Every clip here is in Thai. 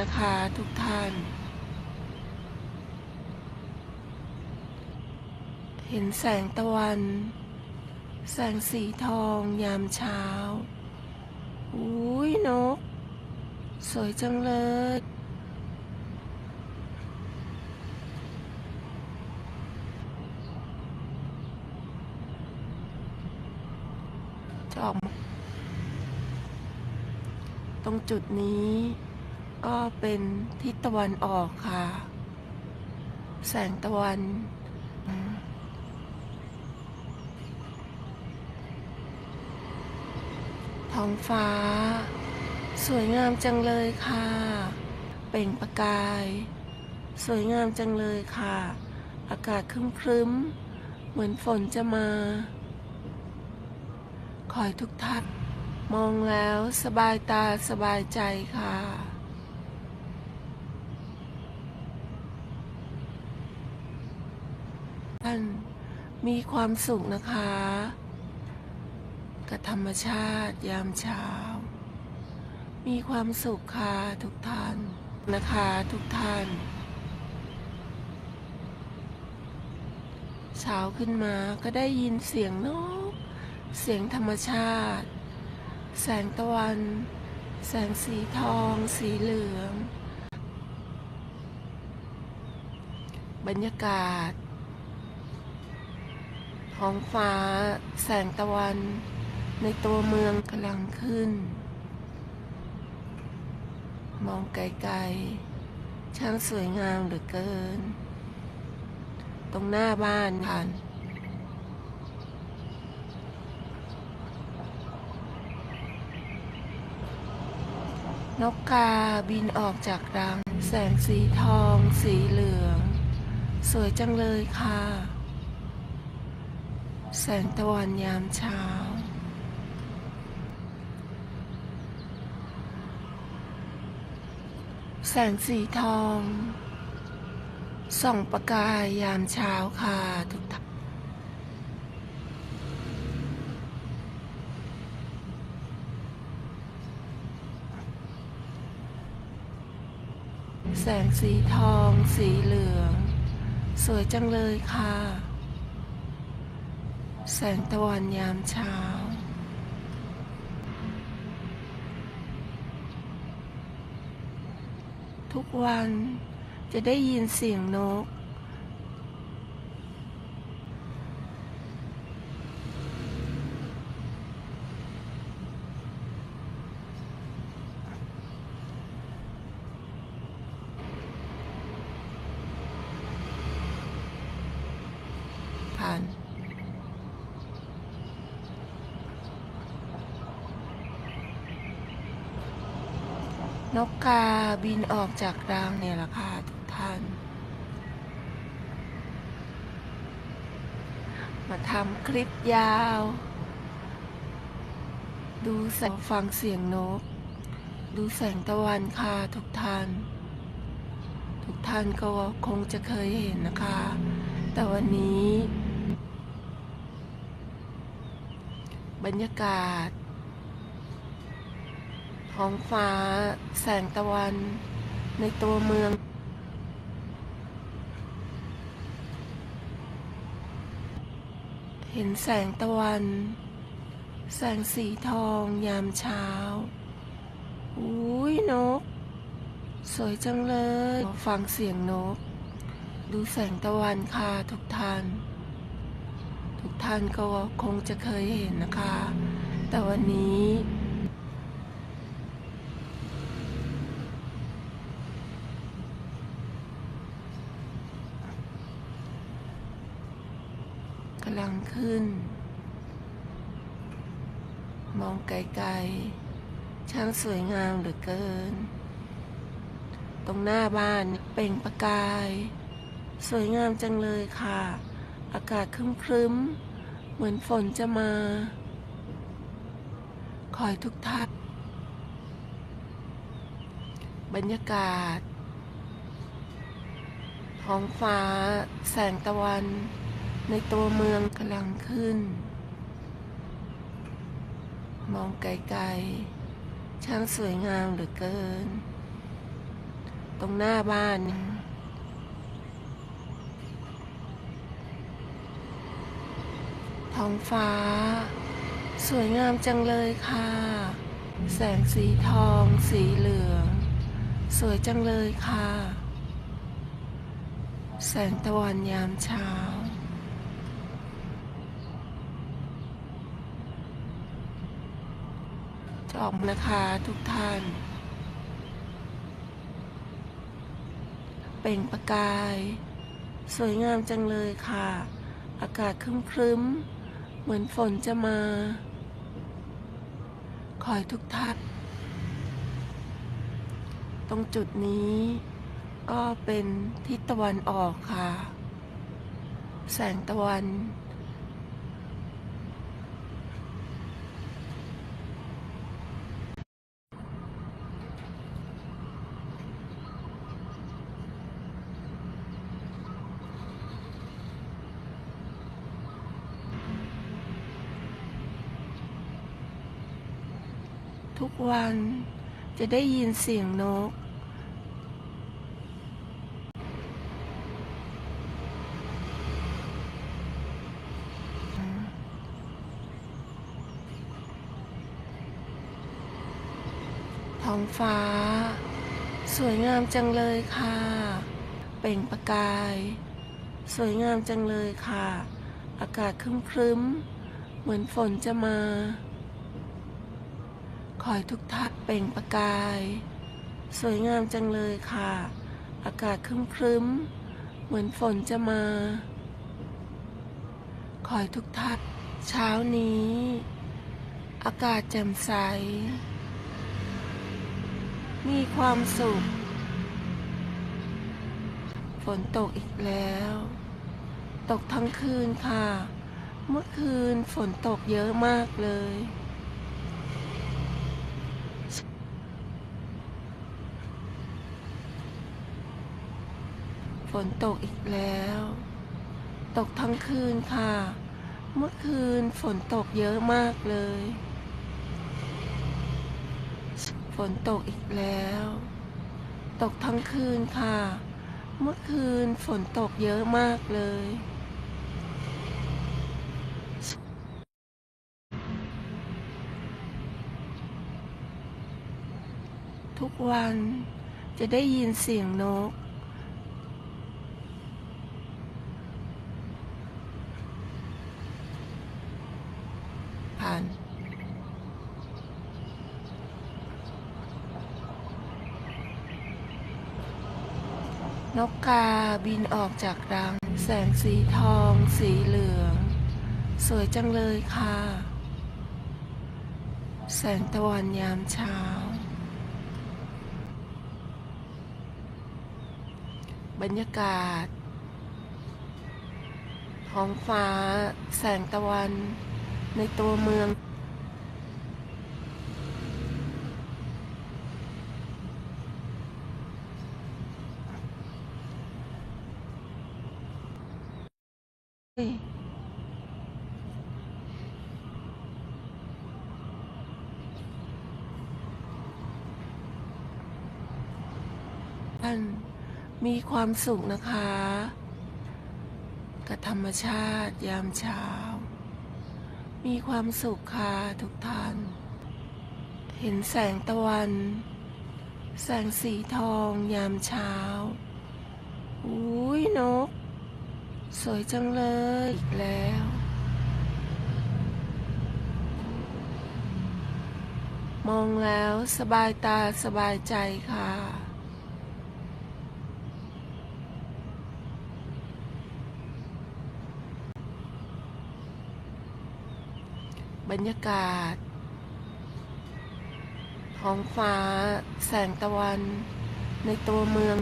นะคะทุกท่าน เห็นแสงตะวัน แสงสีทองยามเช้า อุ้ยนก สวยจังเลย จะออกมตรงจุดนี้ ก็เป็นทิศตะวันออกค่ะ แสงตะวันท้องฟ้า สวยงามจังเลยค่ะ เปล่งประกาย สวยงามจังเลยค่ะ อากาศครึ้มๆเหมือนฝนจะมา ขอให้ทุกท่านมองแล้วสบายตาสบายใจค่ะ ท่าน มีความสุขนะคะ กับธรรมชาติยามเช้า มีความสุขค่ะทุกท่านนะคะทุกท่าน เช้าขึ้นมาก็ได้ยินเสียงนก เสียงธรรมชาติ แสงตะวัน แสงสีทอง สีเหลือง บรรยากาศ ท้องฟ้า แสงตะวัน ในตัวเมืองกำลังขึ้น มองไกลๆ ช่างสวยงามเหลือเกิน ตรงหน้าบ้านค่ะนกกาบินออกจากรัง แสงสีทอง สีเหลือง สวยจังเลยค่ะ แสงตะวันยามเช้า แสงสีทอง ส่องประกายยามเช้าค่ะทุกท่านแสงสีทอง สีเหลือง สวยจังเลยค่ะ แสงตะวันยามเช้า ทุกวันจะได้ยินเสียงนก ผ่าน นกกาบินออกจากรังเนี่ยแหละค่ะทุกท่าน มาทำคลิปยาว ดูแสงฟังเสียงนก ดูแสงตะวันค่ะทุกท่าน ทุกท่านก็คงจะเคยเห็นนะคะ แต่วันนี้ บรรยากาศ ท้องฟ้า แสงตะวัน ในตัวเมือง เห็นแสงตะวัน แสงสีทองยามเช้า อุ้ยนก สวยจังเลย ฟังเสียงนก ดูแสงตะวันค่ะทุกท่านทุกท่านก็คงจะเคยเห็นนะคะ แต่วันนี้ กำลัง ขึ้น มองไกลๆ ช่างสวยงามเหลือเกิน ตรงหน้าบ้านเป่งประกาย สวยงามจังเลยค่ะ อากาศครึ้มๆเหมือนฝนจะมา คอยทุกท่านบรรยากาศท้องฟ้า แสงตะวัน ในตัวเมืองกำลังขึ้น มองไกลๆ ช่างสวยงามเหลือเกิน ตรงหน้าบ้าน ท้องฟ้า สวยงามจังเลยค่ะ แสงสีทอง สีเหลือง สวยจังเลยค่ะ แสงตะวันยามเช้า จะ ออกมนะคะทุกท่าน เป่งประกาย สวยงามจังเลยค่ะ อากาศครึ้มครึ้ม เหมือนฝนจะมา คอยทุกท่าน ตรงจุดนี้ก็เป็นทิศตะวันออกค่ะ แสงตะวัน ทุกวันจะได้ยินเสียงนก ท้องฟ้า สวยงามจังเลยค่ะ เปล่งประกาย สวยงามจังเลยค่ะ อากาศครึ้มๆเหมือนฝนจะมา คอยทุกทักเปล่งประกาย สวยงามจังเลยค่ะ อากาศครึ้มๆเหมือนฝนจะมาคอยทุกทักเช้านี้ อากาศแจ่มใส มีความสุข ฝนตกอีกแล้ว ตกทั้งคืนค่ะ เมื่อคืนฝนตกเยอะมากเลย นตกอีกแล้ว ตกทั้งคืนค่ะ เมื่อคืนฝนตกเยอะมากเลย ฝนตกอีกแล้ว ตกทั้งคืนค่ะ เมื่อคืนฝนตกเยอะมากเลย ทุกวันจะได้ยินเสียงนก ผ่าน นกกาบินออกจากรัง แสงสีทอง สีเหลือง สวยจังเลยค่ะ แสงตะวันยามเช้า บรรยากาศ ท้องฟ้า แสงตะวันในตัวเมือง ท่านมีความสุขนะคะ กับธรรมชาติยามเช้า มีความสุขค่ะทุกท่าน เห็นแสงตะวัน แสงสีทองยามเช้าอุ้ยนก สวยจังเลยอีกแล้ว มองแล้วสบายตาสบายใจค่ะ บรรยากาศท้องฟ้าแสงตะวันในตัวเมือง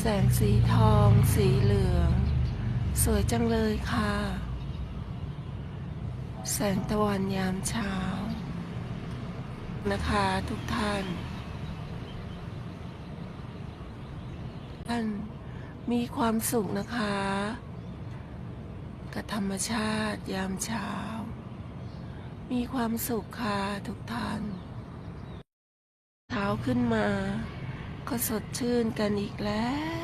แสงสีทอง สีเหลือง สวยจังเลยค่ะ แสงตะวันยามเช้า นะคะทุกท่าน ท่านมีความสุขนะคะ กับธรรมชาติยามเช้า มีความสุขค่ะทุกท่าน เท้าขึ้นมา ก็สดชื่นกันอีกแล้ว